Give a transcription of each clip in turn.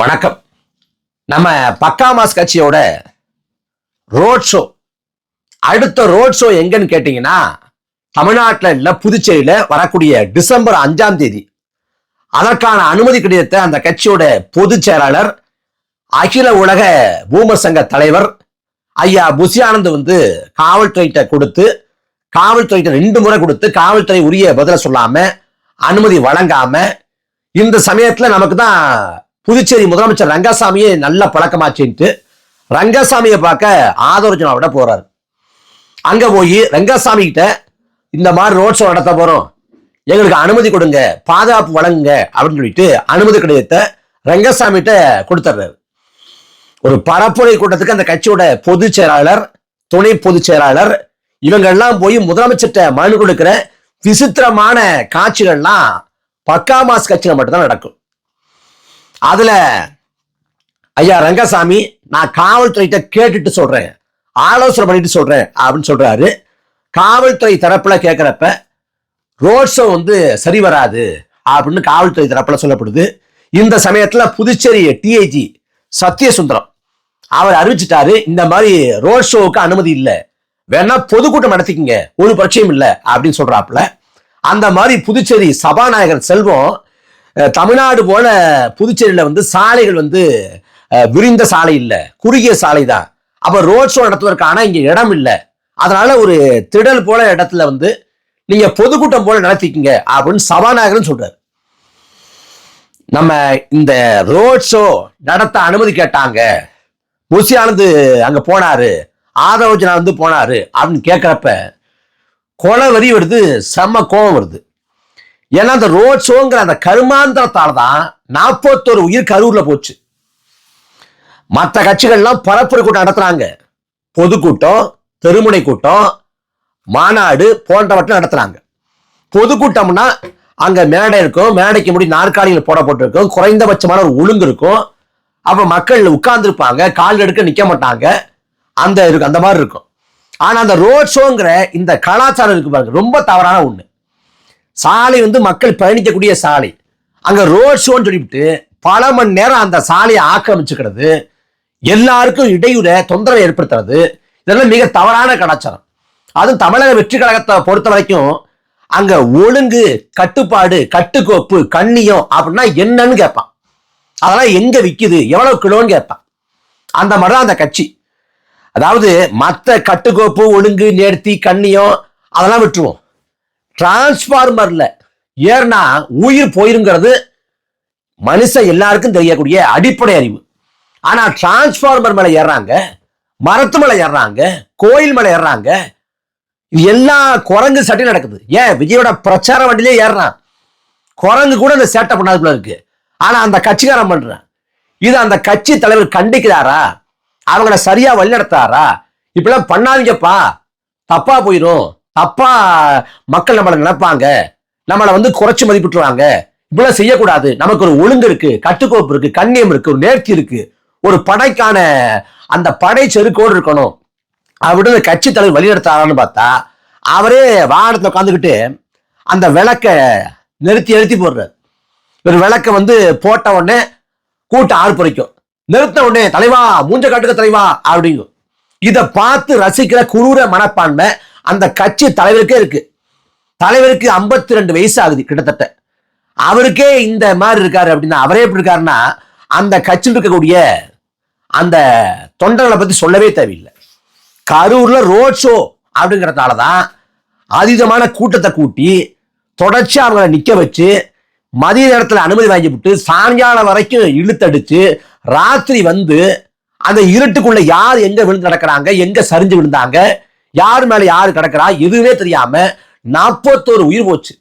வணக்கம். நம்ம பக்கா மாஸ் கட்சியோட ரோட் ஷோ அடுத்த ரோட் ஷோ எங்கன்னு கேட்டீங்கன்னா தமிழ்நாட்டில் இல்லை புதுச்சேரியில் வரக்கூடிய டிசம்பர் அஞ்சாம் தேதி. அதற்கான அனுமதி கடிதத்தை அந்த கட்சியோட பொதுச் செயலாளர் அகில உலக பூமர் சங்க தலைவர் ஐயா புசி ஆனந்த் வந்து காவல்துறையிட்ட கொடுத்து காவல்துறையிட்ட ரெண்டு முறை கொடுத்து காவல்துறை உரிய பதில சொல்லாம அனுமதி வழங்காம இந்த சமயத்தில் நமக்கு தான் புதுச்சேரி முதலமைச்சர் ரங்கசாமியே நல்ல பழக்கமாச்சுன்ட்டு ரங்கசாமியை பார்க்க ஆதரஜனாவிட போறாரு. அங்க போய் ரங்கசாமி கிட்ட இந்த மாதிரி ரோட் ஷோ நடத்த போறோம். எங்களுக்கு அனுமதி கொடுங்க பாதுகாப்பு வழங்குங்க அப்படின்னு சொல்லிட்டு அனுமதி கடிதத்தை ரங்கசாமிகிட்ட கொடுத்துட்றாரு ஒரு பரப்புரை கூட்டத்துக்கு அந்த கட்சியோட பொதுச் செயலாளர் துணை பொதுச் செயலாளர் இவங்கெல்லாம் போய் முதலமைச்சர்கிட்ட மனு கொடுக்கிற விசித்திரமான காட்சிகள்லாம் பக்கா மாஸ் கட்சியில் மட்டும்தான் நடக்கும். அதுல ஐயா ரங்கசாமி நான் காவல்துறையிட்ட கேட்டுட்டு சொல்றேன். ஆலோசனை பண்ணிட்டு சொல்றேன் அப்படின்னு சொல்றாரு. காவல்துறை தரப்புல கேட்கிறப்ப ரோட் ஷோ வந்து சரி வராது அப்படின்னு காவல்துறை தரப்புல சொல்லப்படுது. இந்த சமயத்துல புதுச்சேரி டிஐஜி சத்யசுந்தரம் அவர் அறிவிச்சிட்டாரு இந்த மாதிரி ரோட் ஷோவுக்கு அனுமதி இல்லை. வேணா பொதுக்கூட்டம் நடத்திக்கங்க. ஒரு பிரச்சனையும் இல்லை அப்படின்னு சொல்றாப்புல. அந்த மாதிரி புதுச்சேரி சபாநாயகர் செல்வம் தமிழ்நாடு போல புதுச்சேரியில் வந்து சாலைகள் வந்து விரிந்த சாலை இல்லை குறுகிய சாலை தான். அப்போ ரோட் ஷோ நடத்துவதற்கான இங்கே இடம் இல்லை. அதனால ஒரு திடல் போல இடத்துல வந்து நீங்க பொதுக்கூட்டம் போல நடத்திக்கிங்க அப்படின்னு சபாநாயகர்னு சொல்றாரு. நம்ம இந்த ரோட் ஷோ நடத்த அனுமதி கேட்டாங்க. முசியானது அங்கே அங்க போனாரு. ஆதவஜனா வந்து போனாரு அப்படின்னு கேட்குறப்ப கொலை வரி வருது செம்ம கோபம் வருது. ஏன்னா அந்த ரோட் ஷோங்கிற அந்த கருமாந்திரத்தால் தான் நாற்பத்தோரு உயிர் கரூர்ல போச்சு. மற்ற கட்சிகள்லாம் பரப்புரை கூட்டம் நடத்துறாங்க. பொதுக்கூட்டம் தெருமுனை கூட்டம் மாநாடு போன்றவற்றை நடத்துறாங்க. பொதுக்கூட்டம்னா அங்க மேடை இருக்கும் மேடைக்கு முடி நாற்காலிகள் போடப்பட்டிருக்கும் குறைந்தபட்சமான ஒரு ஒழுங்கு இருக்கும் அப்ப மக்கள் உட்கார்ந்துருப்பாங்க கால் எடுக்க நிக்க மாட்டாங்க. அந்த இருக்கு அந்த மாதிரி இருக்கும். ஆனா அந்த ரோட் ஷோங்கிற இந்த கலாச்சாரம் இருக்கு பாருங்க ரொம்ப தவறான ஒண்ணு. சாலை வந்து மக்கள் பயணிக்கக்கூடிய சாலை. அங்க ரோட் ஷோன்னு சொல்லிவிட்டு பல மணி நேரம் அந்த சாலையை ஆக்கிரமிச்சுக்கிறது. எல்லாருக்கும் இடையூற தொந்தரவை ஏற்படுத்துறது. இதெல்லாம் மிக தவறான கலாச்சாரம். அதுவும் தமிழக வெற்றி கழகத்தை பொறுத்த வரைக்கும் அங்க ஒழுங்கு கட்டுப்பாடு கட்டுக்கோப்பு கண்ணியம் அப்படின்னா என்னன்னு கேட்பான். அதெல்லாம் எங்க விற்கிது எவ்வளவு கிலோன்னு கேட்பான். அந்த மாதிரி தான் அந்த கட்சி. அதாவது மற்ற கட்டுக்கோப்பு ஒழுங்கு நேர்த்தி கண்ணியம் அதெல்லாம் விட்டுருவோம். டிரான்ஸ்ஃபார்மர்ல ஏறினா உயிர் போயிருங்கிறது மனுஷன் எல்லாருக்கும் தெரியக்கூடிய அடிப்படை அறிவு. ஆனா டிரான்ஸ்ஃபார்மர் மேல ஏறுறாங்க மரத்து மேல ஏறுறாங்க கோயில் மேல ஏறுறாங்க இது எல்லா குரங்கு சட்டையும் நடக்குது. ஏன்? விஜயோட பிரச்சார வண்டியிலே ஏறுறான். குரங்கு கூட இந்த சேட்டை பண்ணாதுக்குள்ள இருக்கு. ஆனா அந்த கட்சிக்காரன் பண்றான். இது அந்த கட்சி தலைவர் கண்டிக்கிறாரா? அவங்கள சரியா வழிநடத்தாரா இப்படிலாம் பண்ணாதீங்கப்பா. தப்பா போயிடும் தப்பா மக்கள் நம்மளை நினைப்பாங்க. நம்மளை வந்து குறைச்சி மதிப்பிட்டுருவாங்க. இப்படிலாம் செய்யக்கூடாது. நமக்கு ஒரு ஒழுங்கு இருக்கு கட்டுக்கோப்பு இருக்கு கண்ணியம் இருக்கு ஒரு நேர்த்தி இருக்கு. ஒரு படைக்கான அந்த படை செருக்கோடு இருக்கணும். அப்படின்னு கட்சி தலைவர் வழிநடத்தாரான்னு பார்த்தா அவரே வாகனத்தில் உட்காந்துக்கிட்டு அந்த விளக்க நிறுத்தி நிறுத்தி போடுறாரு. ஒரு விளக்க வந்து போட்ட உடனே கூட்டம் ஆர்ப்பரிக்கும். நிறுத்த உடனே தலைவா மூஞ்ச காட்டுக்க தலைவா அப்படிங்கும். இதை பார்த்து ரசிக்கிற குரூர மனப்பான்மை அந்த கட்சி தலைவருக்கே இருக்கு. தலைவருக்கு 52 ரெண்டு வயசு ஆகுது கிட்டத்தட்ட. அவருக்கே இந்த மாதிரி இருக்காரு அப்படின்னா அவரே எப்படி இருக்காருன்னா அந்த கட்சியில் இருக்கக்கூடிய அந்த தொண்டர்களை பத்தி சொல்லவே தேவையில்லை. கரூர்ல ரோட் ஷோ அப்படிங்கறதால தான் அதீதமான கூட்டத்தை கூட்டி தொடர்ச்சி அவங்களை நிக்க வச்சு மதிய நேரத்தில் அனுமதி வாங்கி விட்டு சாயங்காலம் வரைக்கும் இழுத்தடிச்சு ராத்திரி வந்து அந்த இருட்டுக்குள்ள யார் எங்க விழுந்து நடக்கிறாங்க எங்க சரிஞ்சு விழுந்தாங்க யார் மேல யாரு கிடக்குறா? எதுவுமே தெரியாம நாற்பத்தோரு உயிர் போச்சு.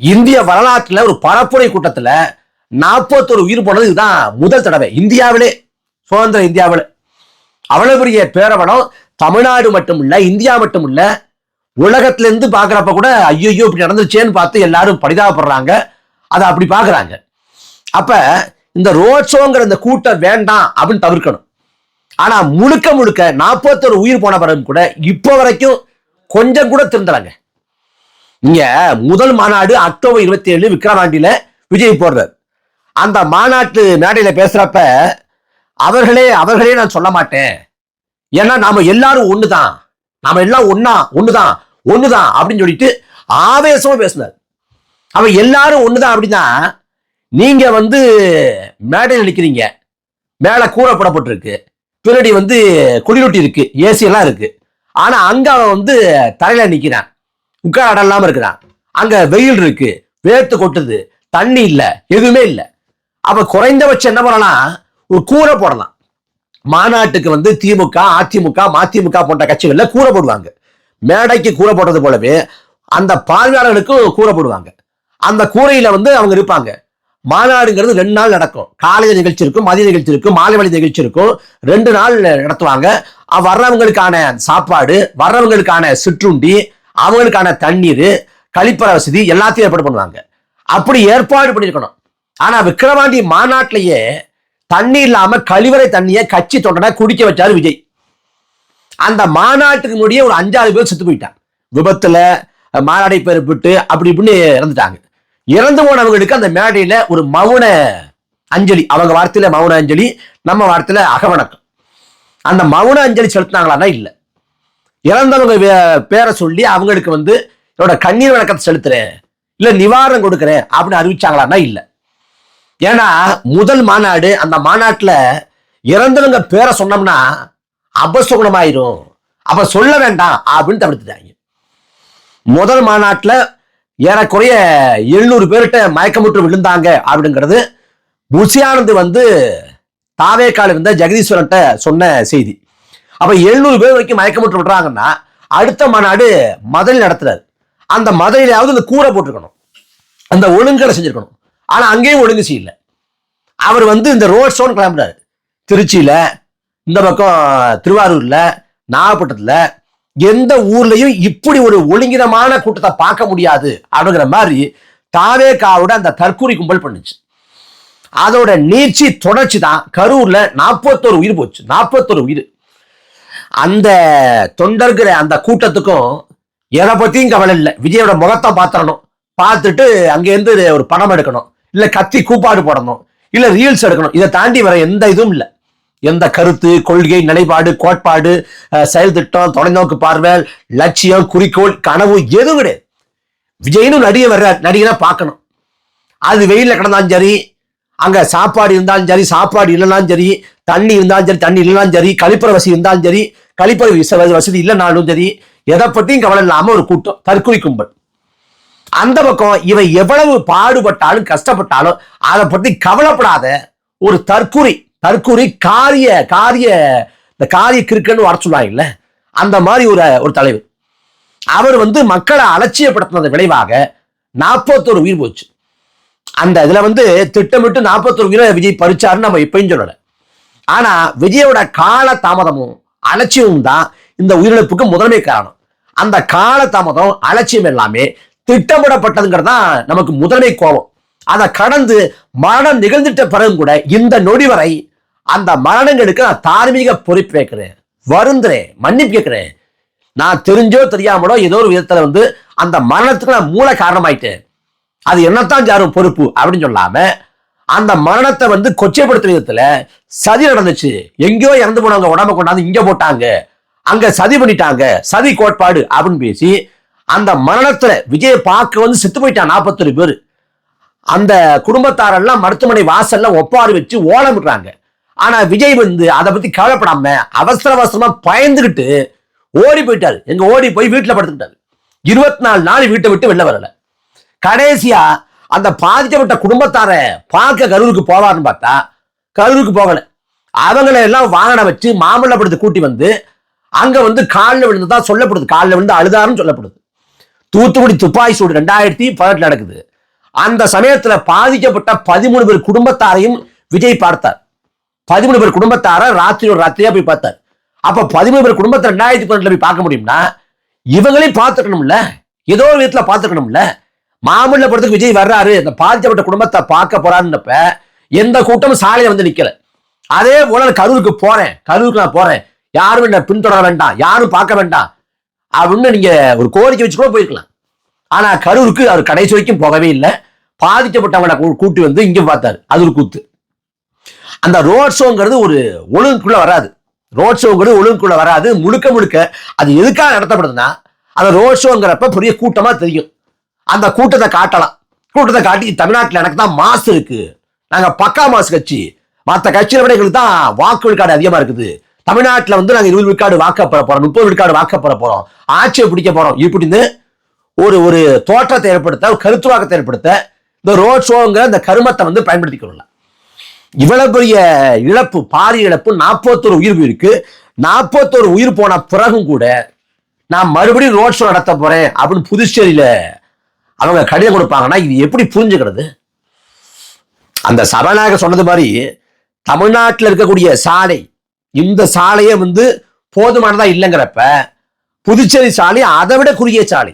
இந்திய வரலாற்றுல ஒரு பரப்புரை கூட்டத்துல நாற்பத்தோரு உயிர் போனது இதுதான் முதல் தடவை. இந்தியாவிலே சுதந்திர இந்தியாவில். அவ்வளவு பெரிய பேரவனம் தமிழ்நாடு மட்டும் இல்ல இந்தியா மட்டும் இல்ல உலகத்துல இருந்து பாக்குறப்ப கூட ஐயோ இப்படி நடந்துச்சேன்னு பார்த்து எல்லாரும் பரிதாபப்படுறாங்க. அதை அப்படி பாக்குறாங்க அப்ப இந்த ரோட் ஷோங்கிற இந்த கூட்டம் வேண்டாம் அப்படின்னு தவிர்க்கணும். ஆனா முழுக்க முழுக்க நாற்பத்தொரு உயிர் போன பிறகு கூட இப்போ வரைக்கும் கொஞ்சம் கூட திருந்தலாங்க. இங்க முதல் மாநாடு அக்டோபர் இருபத்தி ஏழு விக்ரமாண்டியில விஜய் போடுறாரு. அந்த மாநாட்டு மேடையில பேசுறப்ப அவர்களே அவர்களே நான் சொல்ல மாட்டேன். ஏன்னா நாம எல்லாரும் ஒண்ணுதான். நாம எல்லாம் ஒன்னா ஒண்ணுதான் ஒண்ணுதான் அப்படின்னு சொல்லிட்டு ஆவேசமா பேசினார். அவ எல்லாரும் ஒண்ணுதான் அப்படின்னா நீங்க வந்து மேடையில் நிற்கிறீங்க மேல கூரை போடப்பட்டிருக்கு. பின்னாடி வந்து குளிரொட்டி இருக்கு ஏசி எல்லாம் இருக்கு. ஆனா அங்க அவன் வந்து தரையில நிக்கிறான். உட்கார இடம் இல்லாம இருக்கிறான். அங்க வெயில் இருக்கு வேர்த்து கொட்டுது தண்ணி இல்லை எதுவுமே இல்லை. அப்ப குறைந்தபட்சம் என்ன பண்ணலாம்? ஒரு கூரை போடலாம். மாநாட்டுக்கு வந்து திமுக அதிமுக மதிமுக போன்ற கட்சிகள்ல கூரை போடுவாங்க. மேடைக்கு கூரை போடுறது போலவே அந்த பார்வையாளர்களுக்கும் கூரை போடுவாங்க. அந்த கூரையில வந்து அவங்க இருப்பாங்க மாநாடுங்கிறது ரெண்டு நாள் நடக்கும். காலை நிகழ்ச்சி இருக்கும் மதிய நிகழ்ச்சி இருக்கும் மாலை வழி நிகழ்ச்சி இருக்கும். ரெண்டு நாள் நடத்துவாங்க. வர்றவங்களுக்கான சாப்பாடு வர்றவங்களுக்கான சிற்றுண்டி அவங்களுக்கான தண்ணீர் கழிப்பற வசதி எல்லாத்தையும் ஏற்பாடு பண்ணுவாங்க. அப்படி ஏற்பாடு பண்ணியிருக்கணும். ஆனால் விக்ரவாண்டி மாநாட்டிலேயே தண்ணி இல்லாமல் கழிவறை தண்ணியை கட்சி தொண்டனை குடிக்க வச்சாரு விஜய். அந்த மாநாட்டுக்கு முன்னாடியே ஒரு அஞ்சாறு பேர் செத்து போயிட்டாங்க. விபத்தில் மாநாடை பெருப்பிட்டு அப்படி இப்படின்னு இறந்துட்டாங்க. இறந்து போனவங்களுக்கு அந்த மேடையில ஒரு மௌன அஞ்சலி அவங்க வார்த்தையில மௌன அஞ்சலி நம்ம வார்த்தையில அகவணக்கம். அந்த மௌன அஞ்சலி செலுத்தினாங்களான்னா இல்லை. இறந்தவங்க வே- பேரை சொல்லி அவங்களுக்கு வந்து என்னோட கண்ணீர் வணக்கத்தை செலுத்துறேன் இல்லை நிவாரணம் கொடுக்குறேன் அப்படின்னு அறிவிச்சாங்களான்னா இல்லை. ஏன்னா முதல் மாநாடு அந்த மாநாட்டில் இறந்தவங்க பேரை சொன்னோம்னா அபசுகுணமாயிரும். அப்ப சொல்ல வேண்டாம் அப்படின்னு தவிர்த்துட்டாங்க. முதல் மாநாட்டில் ஏறக்குறைய எழுநூறு பேர்கிட்ட மயக்கமுற்று விழுந்தாங்க அப்படிங்கிறது முசியானந்து வந்து தாவேக்கால் இருந்த ஜெகதீஸ்வரன்ட்ட சொன்ன செய்தி. அப்ப எழுநூறு பேர் வரைக்கும் மயக்கமுற்று விடுறாங்கன்னா அடுத்த மாநாடு மதுரையில் நடத்துறாரு. அந்த மதுரையிலாவது இந்த கூரை போட்டிருக்கணும். அந்த ஒழுங்கடை செஞ்சிருக்கணும். ஆனா அங்கேயும் ஒழுங்கு செய்யல. அவர் வந்து இந்த ரோட் ஷோன்னு கிளம்புறாரு. திருச்சியில இந்த பக்கம் திருவாரூர்ல நாகப்பட்டினத்துல எந்த ஊர்லயும் இப்படி ஒரு ஒழுங்கினமான கூட்டத்தை பார்க்க முடியாது அப்படிங்கிற மாதிரி தாவேக்காவோட அந்த தற்கூரி கும்பல் பண்ணுச்சு. அதோட நீர்ச்சி தொடர்ச்சி தான் கரூர்ல நாற்பத்தோரு உயிர் போச்சு. நாற்பத்தோரு உயிர். அந்த தொண்டர்கிற அந்த கூட்டத்துக்கும் எதை பத்தியும் கவலை இல்லை. விஜயோட முகத்தை பார்த்துடணும் பார்த்துட்டு அங்கேருந்து ஒரு பணம் எடுக்கணும். இல்ல கத்தி கூப்பாடு போடணும். இல்ல ரீல்ஸ் எடுக்கணும். இதை தாண்டி வர எந்த இதுவும் இல்லை. எந்த கருத்து கொள்கை நிலைப்பாடு கோட்பாடு செயல்திட்டம் செயல் திட்டம் தொலைநோக்கு பார்வை லட்சியம் குறிக்கோள் கனவு எதுவும் கிடையாது விஜயனும் நடிகை வர்ற நடிகரை பார்க்கணும். அது வெயிலில் கிடந்தாலும் சரி அங்க சாப்பாடு இருந்தாலும் சரி சாப்பாடு இல்லைனாலும் சரி தண்ணி இருந்தாலும் சரி தண்ணி இல்லைனாலும் சரி கழிப்பற வசதி இருந்தாலும் சரி கழிப்பற விச- வசதி இல்லைனாலும் சரி எதை பற்றியும் கவலை இல்லாம ஒரு கூட்டம் தற்கொலை கும்பல். அந்த பக்கம் இவன் எவ்வளவு பாடுபட்டாலும் கஷ்டப்பட்டாலும் அதை பற்றி கவலைப்படாத ஒரு தற்குறி தற்கூறி காரிய காரிய இந்த காரிய கிறுக்கன்னு வர சொல்லுவாங்கல்ல அந்த மாதிரி ஒரு ஒரு தலைவர். அவர் வந்து மக்களை அலட்சியப்படுத்தினது விளைவாக நாற்பத்தோரு உயிர் போச்சு. அந்த இதில் வந்து திட்டமிட்டு நாற்பத்தொரு உயிரை விஜய் பறிச்சாருன்னு நம்ம எப்பயும் சொல்லலை. ஆனால் விஜயோட கால தாமதமும் அலட்சியமும் தான் இந்த உயிரிழப்புக்கு முதன்மை காரணம். அந்த கால தாமதம் அலட்சியம் எல்லாமே திட்டமிடப்பட்டதுங்கிறது தான் நமக்கு முதன்மை கோபம். அதை கடந்து மரணம் நிகழ்ந்துட்ட பிறகும் கூட இந்த நொடி வரை அந்த மரணங்களுக்கு நான் தார்மீக பொறுப்பு வைக்கிறேன் வருந்துறேன் மன்னிப்பு கேட்கிறேன். நான் தெரிஞ்சோ தெரியாமலோ ஏதோ ஒரு விதத்துல வந்து அந்த மரணத்துக்கு நான் மூல காரணமாயிட்டேன். அது என்னத்தான் யாரும் பொறுப்பு அப்படின்னு சொல்லாம அந்த மரணத்தை வந்து கொச்சைப்படுத்துற விதத்துல சதி நடந்துச்சு. எங்கேயோ இறந்து போனவங்க உடம்ப கொண்டாந்து இங்க போட்டாங்க. அங்க சதி பண்ணிட்டாங்க. சதி கோட்பாடு அப்படின்னு பேசி அந்த மரணத்துல விஜய பார்க்க வந்து செத்து போயிட்டான் நாற்பத்தொரு பேர். அந்த குடும்பத்தாரெல்லாம் மருத்துவமனை வாசல்ல ஒப்பாறு வச்சு ஓலமிடுறாங்க ஆனா விஜய் வந்து அதை பத்தி கவலைப்படாம அவசர அவசரமா பயந்துகிட்டு ஓடி போயிட்டாரு. எங்க ஓடி போய் வீட்டுல படுத்துக்கிட்டாரு. இருபத்தி நாலு நாள் வீட்டை விட்டு வெளில வரல. கடைசியா அந்த பாதிக்கப்பட்ட குடும்பத்தார பார்க்க கரூருக்கு போவார்னு பார்த்தா கரூருக்கு போகல. அவங்கள எல்லாம் வாகனம் வச்சு மாமல்லபுரத்தை கூட்டி வந்து அங்க வந்து காலில் விழுந்ததா சொல்லப்படுது. காலில் விழுந்து அழுதாருன்னு சொல்லப்படுது. தூத்துக்குடி துப்பாக்கி சூடு ரெண்டாயிரத்தி பதினெட்டு நடக்குது. அந்த சமயத்துல பாதிக்கப்பட்ட பதிமூணு பேர் குடும்பத்தாரையும் விஜய் பார்த்தார். பதிமூணு பேர் குடும்பத்தார ராத்திரி ஒரு ராத்திரியா போய் பார்த்தார். அப்ப பதிமூணு பேர் குடும்பத்தை ரெண்டாயிரத்தி பன்னெண்டுல போய் பார்க்க முடியும்னா இவங்களையும் பார்த்துக்கணும்ல? ஏதோ ஒரு விதத்துல பார்த்துக்கணும்ல? மாமல்லபுரத்துக்கு விஜய் வர்றாரு. இந்த பாதிக்கப்பட்ட குடும்பத்தை பார்க்க போறாருன்னப்ப எந்த கூட்டமும் சாலையில வந்து நிக்கல. அதே போல நான் கரூருக்கு போறேன். கரூருக்கு நான் போறேன். யாரும் என்ன பின்தொடர வேண்டாம். யாரும் பார்க்க வேண்டாம். அப்படின்னு நீங்க ஒரு கோரிக்கை வச்சு கூட போயிருக்கலாம். ஆனா கரூருக்கு அவர் கடைசி வரைக்கும் போகவே இல்லை. பாதிக்கப்பட்டவங்களை கூ- கூட்டி வந்து இங்க பார்த்தாரு. அது ஒரு கூத்து. அந்த ரோட் ஷோங்கிறது ஒரு ஒழுங்குக்குள்ள வராது. ரோட் ஷோங்கிறது ஒழுங்குக்குள்ள வராது. முழுக்க முழுக்க அது எதுக்காக நடத்தப்படுதுன்னா அந்த ரோட் ஷோங்கிறப்ப பெரிய கூட்டமா தெரியும். அந்த கூட்டத்தை காட்டலாம். கூட்டத்தை காட்டி தமிழ்நாட்டில் எனக்கு தான் மாசு இருக்கு. நாங்க பக்கா மாசு கட்சி. மற்ற கட்சியில விட எங்களுக்கு தான் வாக்கு விழுக்காடு அதிகமா இருக்குது. தமிழ்நாட்டில் வந்து நாங்கள் இருபது விழுக்காடு வாக்கப்பட போறோம். முப்பது விழுக்காடு வாக்கப்பட போறோம். ஆட்சியை பிடிக்க போறோம். இப்படின்னு ஒரு ஒரு தோற்றத்தை ஏற்படுத்த ஒரு கருத்துவாக்கத்தை ஏற்படுத்த இந்த ரோட் ஷோங்கிற இந்த கருமத்தை வந்து பயன்படுத்திக் கொள்ளலாம். இவ்வளவு பெரிய இழப்பு பாரி இழப்பு நாற்பத்தொரு உயிர் போயிருக்கு நாற்பத்தொரு உயிர் போன பிறகும் கூட நான் மறுபடியும் ரோட் ஷோ நடத்த போறேன் அப்படின்னு புதுச்சேரியில அவங்க கடிதம் கொடுப்பாங்கன்னா இது எப்படி புரிஞ்சுக்கிறது? அந்த சபாநாயகர் சொன்னது மாதிரி தமிழ்நாட்டில் இருக்கக்கூடிய சாலை இந்த சாலையே வந்து போதுமானதா இல்லைங்கிறப்ப புதுச்சேரி சாலை அதை விட குறுகிய சாலை.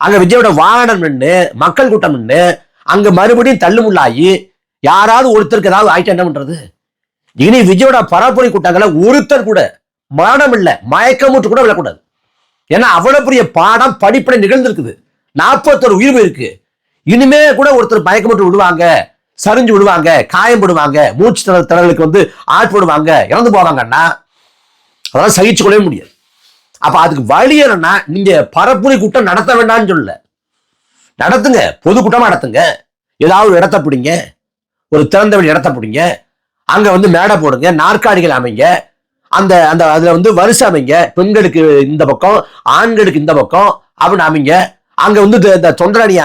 அங்க விஜயோட வாகனம் நின்று மக்கள் கூட்டம் நின்று அங்க மறுபடியும் தள்ளுமுள்ளாகி யாராவது ஒருத்தருக்கு ஏதாவது ஆயிட்டு என்ன பண்றது? இனி விஜயோட பரப்புரை கூட்டங்களை ஒருத்தர் கூட மரணம் இல்லை மயக்கமுற்று கூட விழக்கூடாது. ஏன்னா அவ்வளவு பெரிய பாடம் படிப்படை நிகழ்ந்திருக்குது. நாற்பத்தொரு உயிர் இருக்கு. இனிமே கூட ஒருத்தர் மயக்கமுற்று விடுவாங்க சரிஞ்சு விடுவாங்க காயம் போடுவாங்க மூச்சு திணறல் திணறலுக்கு வந்து ஆட்படுவாங்க இறந்து போவாங்கன்னா அதெல்லாம் சகிச்சு கொள்ளவே முடியாது. அப்ப அதுக்கு வழி என்னன்னா நீங்க பரப்புரை கூட்டம் நடத்த வேண்டாம்னு சொல்லல. நடத்துங்க பொதுக்கூட்டமா நடத்துங்க. ஏதாவது ஒரு இடத்த பிடிங்க ஒரு திறந்த வெளி இடத்த பிடிங்க அங்க வந்து மேடை போடுங்க நாற்காலிகள் அமைங்க அந்த அந்த அதுல வந்து வரிசை அமைங்க. பெண்களுக்கு இந்த பக்கம் ஆண்களுக்கு இந்த பக்கம் அப்படின்னு அமைங்க. அங்க வந்து இந்த- இந்த தொண்டரடி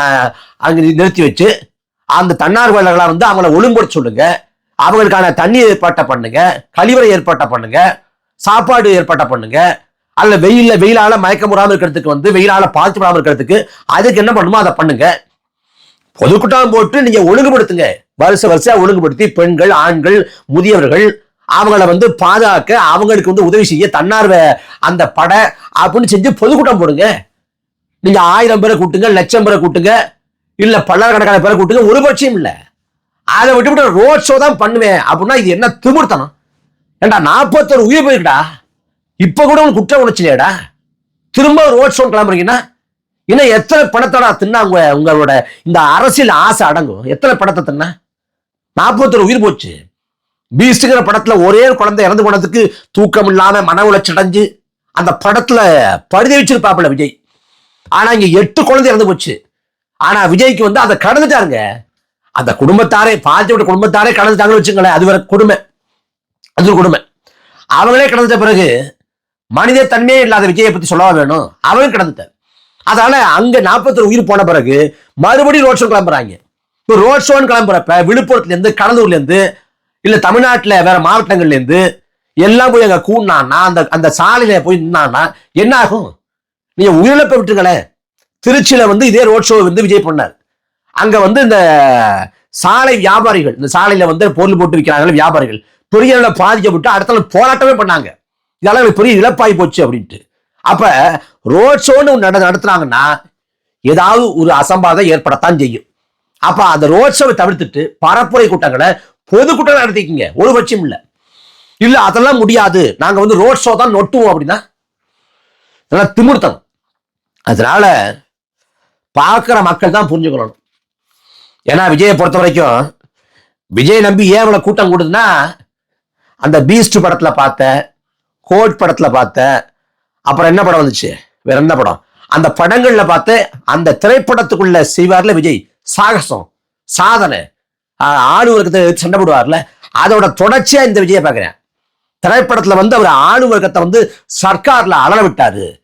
அங்க நிறுத்தி வச்சு அந்த தன்னார்வலர்களா வந்து அவங்கள ஒழுங்குபடுத்த சொல்லுங்க. அவங்களுக்கான தண்ணி ஏற்பாட்டை பண்ணுங்க கழிவறை ஏற்பாட்டை பண்ணுங்க சாப்பாடு ஏற்பாட்டை பண்ணுங்க. அல்ல வெயில்ல வெயிலால மயக்கம் விடாமல் இருக்கிறதுக்கு வந்து வெயிலால பாதிக்கப்படாம இருக்கிறதுக்கு அதுக்கு என்ன பண்ணுமோ அதை பண்ணுங்க. பொதுக்கூட்டம் போட்டு நீங்க ஒழுங்குபடுத்துங்க. வருஷ வருஷம் ஒழுங்குபடுத்தி பெண்கள் ஆண்கள் முதியவர்கள் அவங்கள வந்து பாதுகாக்க அவங்களுக்கு வந்து உதவி செய்ய தன்னார்வ அந்த படை அப்படின்னு செஞ்சு பொதுக்கூட்டம் போடுங்க. நீங்க ஆயிரம் பேரை கூட்டுங்க லட்சம் பேரை கூட்டுங்க இல்ல பல்லாயிரக்கணக்கான பேரை கூட்டுங்க ஒரு பட்சம் இல்லை. அதை விட்டுவிட்டு ரோட் ஷோ தான் பண்ணுவேன் அப்படின்னா இது என்ன திமிர்த்தனம்? ஏண்டா நாற்பத்தொரு உயிர் போயிருக்கடா. இப்ப கூட உங்களுக்கு குற்ற இல்லையாடா திரும்ப ரோட் ஷோ கிளம்புறீங்கன்னா இன்னும் எத்தனை பணத்தோட தின்னா உங்க உங்களோட இந்த அரசியல் ஆசை அடங்கும்? எத்தனை படத்தை தின்னா? நாற்பத்தொரு உயிர் போச்சு. பீஸ்டுங்கிற படத்துல ஒரே ஒரு குழந்தை இறந்து போனதுக்கு தூக்கம் இல்லாம மன உளைச்சல் அடைஞ்சு அந்த படத்துல பழுதி வச்சிருப்பாப்புல விஜய். ஆனா இங்க எட்டு குழந்தை இறந்து போச்சு. ஆனா விஜய்க்கு வந்து அதை கடந்துட்டாருங்க. அந்த குடும்பத்தாரே பாதிக்கப்பட்ட குடும்பத்தாரே கடந்துட்டாங்கன்னு வச்சுங்களேன் அது வேற கொடுமை. அது ஒரு கொடுமை. அவங்களே கடந்துட்ட பிறகு மனித தன்மையே இல்லாத விஜயை பத்தி சொல்லவா வேணும்? அவரும் கடந்துட்டார். அதனால அங்க நாற்பத்தொரு உயிர் போன பிறகு மறுபடியும் ரோட் ஷோ கிளம்புறாங்க. இப்போ ரோட் ஷோன்னு கிளம்புறப்ப விழுப்புரத்துல இருந்து கடலூர்ல இருந்து இல்ல தமிழ்நாட்டுல வேற மாவட்டங்கள்ல இருந்து எல்லாம் போய் அங்க கூடினான்னா அந்த அந்த சாலையில போய் நின்னான்னா என்ன ஆகும்? நீங்க உயிரிழப்பை விட்டுருங்களேன் திருச்சியில வந்து இதே ரோட் ஷோ வந்து விஜய் பண்ணார். அங்க வந்து இந்த சாலை வியாபாரிகள் இந்த சாலையில வந்து பொருள் போட்டு விற்கிறாங்க வியாபாரிகள். பெரிய பாதிக்கப்பட்டு அடுத்த நாள் போராட்டமே பண்ணாங்க. இதெல்லாம் பெரிய இழப்பாகி போச்சு அப்படின்ட்டு. அப்ப ரோட் ஷோன்னு நட நடத்துனாங்கன்னா ஏதாவது ஒரு அசம்பாதம் ஏற்படத்தான் செய்யும். அப்ப அந்த ரோட் ஷோவை தவிர்த்துட்டு பரப்புரை கூட்டங்களை பொதுக்கூட்டம் நடத்திக்கிங்க. ஒரு பட்சம் இல்ல. இல்ல அதெல்லாம் முடியாது. நாங்க வந்து ரோட் ஷோ தான் நொட்டுவோம் அப்படின்னா இதெல்லாம் திமிர்த்தனம் அதனால பார்க்குற மக்கள் தான் புரிஞ்சுக்கணும். ஏன்னா விஜயை பொறுத்த வரைக்கும் விஜய் நம்பி ஏன் இவ்வளோ கூட்டம் கூடுதுன்னா அந்த பீஸ்ட் படத்தில் பார்த்த கோட் படத்தில் பார்த்தேன் அப்புறம் என்ன படம் வந்துச்சு? வேற என்ன படம்? அந்த படங்கள்ல பார்த்து அந்த திரைப்படத்துக்குள்ள செய்வார்ல விஜய். சாகசம். சாதனை. ஆணுவர்க்கத்தை சண்டை போடுவார்ல. அதோட தொடர்ச்சியா இந்த விஜயை பார்க்கிறேன். திரைப்படத்துல வந்து அவர் ஆணுவர்க்கத்தை வந்து சர்க்கார்ல அலற விட்டாரு.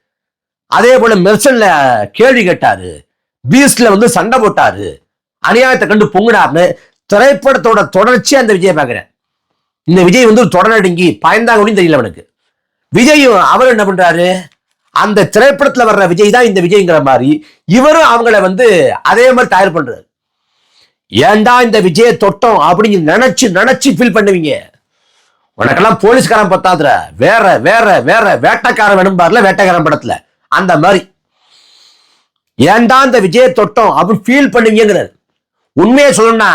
அதே போல மெர்சன்ல கேள்வி கேட்டாரு. பீஸ்ட்ல வந்து சண்டை போட்டாரு. அநியாயத்தை கண்டு பொங்கினார்னு திரைப்படத்தோட தொடர்ச்சியா இந்த விஜயை பார்க்கிறேன். இந்த விஜய் வந்து ஒரு தொடரடுங்கி பயந்தாங்கன்னு தெரியல அவனுக்கு. விஜயும் அவர் என்ன பண்றாரு? அந்த திரைப்படத்துல வர்ற விஜய் தான் இந்த விஜய்ங்கிற மாதிரி இவரும் அவங்கள வந்து அதே மாதிரி தயார் பண்றாரு. ஏண்டா இந்த விஜய தொட்டோம் அப்படின்னு நினைச்சு நினைச்சு ஃபீல் பண்ணுவீங்க. உனக்கெல்லாம் போலீஸ்காரன் பத்தாதுல வேற வேற வேற வேட்டைக்காரன் வேணும் பாருல வேட்டைக்காரன் படத்துல. அந்த மாதிரி. ஏன்டா இந்த விஜய தொட்டோம் அப்படின்னு ஃபீல் பண்ணுவீங்கிறாரு உண்மையை சொல்லணும்னா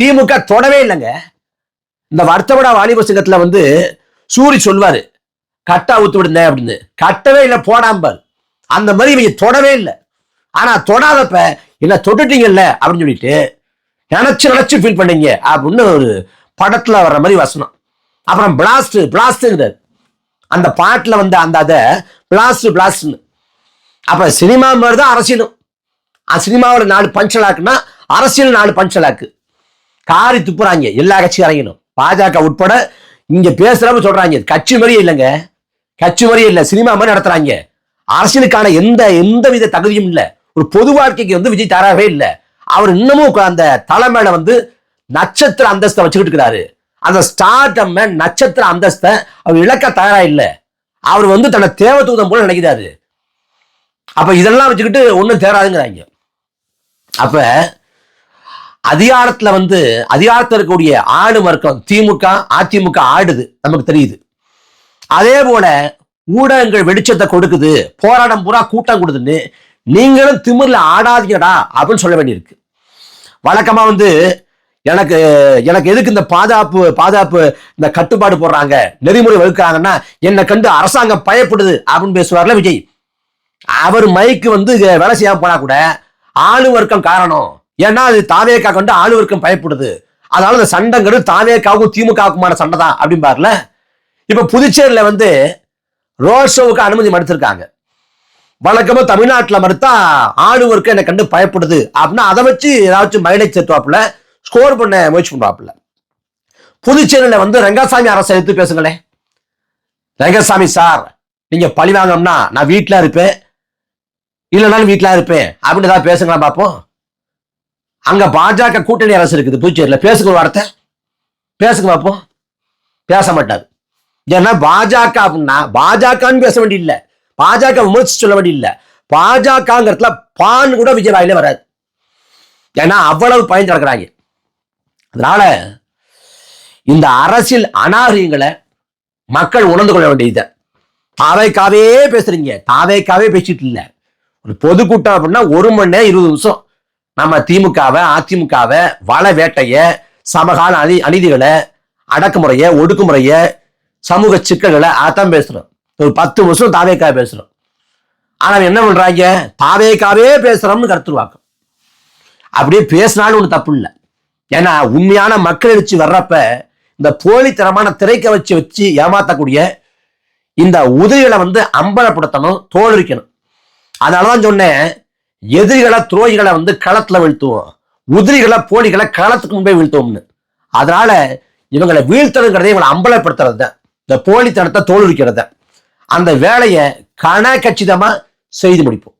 திமுக தொடவே இல்லைங்க. இந்த வருத்தப்படா வாலிப சங்கத்துல வந்து சூரி சொல்வாரு. கட்டா ஊத்து விடுங்க அப்படின்னு. கட்டவே இல்லை போடாம்பார் அந்த மாதிரி இவங்க தொடவே இல்லை. ஆனா தொடாதப்ப என்ன தொட்டுட்டீங்கல்ல அப்படின்னு சொல்லிட்டு நினைச்சு நினைச்சு ஃபீல் பண்ணீங்க அப்படின்னு ஒரு படத்துல வர்ற மாதிரி வசனம். அப்புறம் பிளாஸ்ட் பிளாஸ்ட்ங்கிறார் அந்த பாட்டில் வந்த அந்த அதை பிளாஸ்ட் பிளாஸ்ட்னு அப்ப சினிமா மாதிரி தான் அரசியலும். சினிமாவில் நாலு பஞ்சலாக்குன்னா அரசியல் நாலு பஞ்சலாக்கு காரி துப்புறாங்க எல்லா கட்சியும் இறங்கணும் பாஜக உட்பட இங்க பேசுறப்ப சொல்றாங்க கட்சி மாதிரியே இல்லைங்க. கட்சி மாதிரியே இல்லை சினிமா மாதிரி நடத்துறாங்க. அரசியலுக்கான எந்த எந்த வித தகுதியும் இல்லை. ஒரு பொது வாழ்க்கைக்கு வந்து விஜய் தரவே இல்லை. அவர் இன்னமும் அந்த தலைமையில வந்து நட்சத்திர அந்தஸ்தை வச்சுக்கிட்டு இருக்கிறாரு. அந்த ஸ்டார்டம் நட்சத்திர அந்தஸ்தை அவர் இழக்க தயாரா இல்லை. அவர் வந்து தன்னை தேவ தூதம் போல நினைக்கிறாரு. அப்ப இதெல்லாம் வச்சுக்கிட்டு ஒன்றும் தேராதுங்கிறாங்க. அப்ப அதிகாரத்துல வந்து அதிகாரத்தில் இருக்கக்கூடிய ஆடு வர்க்கம் திமுக அதிமுக ஆடுது நமக்கு தெரியுது. அதே போல ஊடகங்கள் வெளிச்சத்தை கொடுக்குது போராட்டம் பூரா கூட்டம் கொடுதுன்னு நீங்களும் திமிரில் ஆடாதீங்கடா அப்படின்னு சொல்ல வேண்டியிருக்கு. வழக்கமாக வந்து எனக்கு எனக்கு எதுக்கு இந்த பாதுகாப்பு பாதுகாப்பு இந்த கட்டுப்பாடு போடுறாங்க நெறிமுறை வகுக்கிறாங்கன்னா என்னை கண்டு அரசாங்கம் பயப்படுது அப்படின்னு பேசுவார்ல விஜய். அவர் மைக்கு வந்து வேலை செய்யாமல் போனா கூட ஆளு வர்க்கம் காரணம். ஏன்னா அது தாவேக்கா கண்டு ஆளு வர்க்கம் பயப்படுது. அதனால இந்த சண்டைங்கிறது தாவேக்காவுக்கும் திமுகவுக்குமான சண்டை தான் அப்படிம்பார்ல. இப்ப புதுச்சேரியில வந்து ரோட் ஷோவுக்கு அனுமதி மறுத்திருக்காங்க. வழக்கமா தமிழ்நாட்டில் மறுத்தா ஆளுவருக்கு என்னை கண்டு பயப்படுது அப்படின்னா அதை வச்சு ஏதாச்சும் மைலேஜ் சேர்த்துவாப்புல ஸ்கோர் பண்ண முயற்சி பண்ணுவாப்புல. புதுச்சேரியில வந்து ரங்கசாமி அரசை எடுத்து பேசுங்களேன். ரங்கசாமி சார் நீங்க பழி வாங்கம்னா நான் வீட்டில் இருப்பேன். இல்லைனாலும் வீட்டில் இருப்பேன். அப்படின்னு ஏதாவது பேசுங்களா பார்ப்போம் அங்க பாஜக கூட்டணி அரசு இருக்குது புதுச்சேரியில். பேசுங்க வார்த்தை. பேசுங்க பார்ப்போம் பேச மாட்டார். ஏன்னா பாஜக அப்படின்னா பாஜகன்னு பேச வேண்டிய பாஜக விமர்சிச்சு சொல்ல வேண்டிய இல்லை பாஜகங்கிறதுல பான் கூட விஜய் வாயில வராது. ஏன்னா அவ்வளவு பயந்து நடக்கிறாங்க. அதனால இந்த அரசியல் அநாகரிகங்களை மக்கள் உணர்ந்து கொள்ள வேண்டியது. தாவேக்காவே பேசுறீங்க. தாவேக்காவே பேசிட்டு இல்லை. ஒரு பொதுக்கூட்டம் அப்படின்னா ஒரு மணி நேரம் இருபது நிமிஷம். நம்ம திமுகவை அதிமுகவை வள வேட்டைய சமகால அநீ அநீதிகளை அடக்குமுறைய ஒடுக்குமுறைய சமூக சிக்கல்களை அதான் பேசுறோம். ஒரு பத்து வருஷம் தாவேக்கா பேசுறோம். ஆனா என்ன பண்றாங்க? தாவேக்காவே பேசுறோம்னு கருத்துருவாக்கம் அப்படியே பேசினாலும் ஒன்றும் தப்பு இல்லை. ஏன்னா உண்மையான மக்கள் எழுச்சி வர்றப்ப இந்த போலித்தனமான திரைக்க வச்சு வச்சு ஏமாத்தக்கூடிய இந்த உதவிகளை வந்து அம்பலப்படுத்தணும் தோல்விக்கணும் அதனாலதான் சொன்னேன் எதிரிகளை துரோகிகளை வந்து களத்துல வீழ்த்துவோம். உதிரிகளை போலிகளை களத்துக்கு முன்பே வீழ்த்துவோம்னு. அதனால இவங்களை வீழ்த்தணுங்கிறதே இவங்களை அம்பலப்படுத்துறது தான் இந்த போலித்தனத்தை தோல்விக்கிறத அந்த வேலையை கன கச்சிதமாக செய்து முடிப்போம்.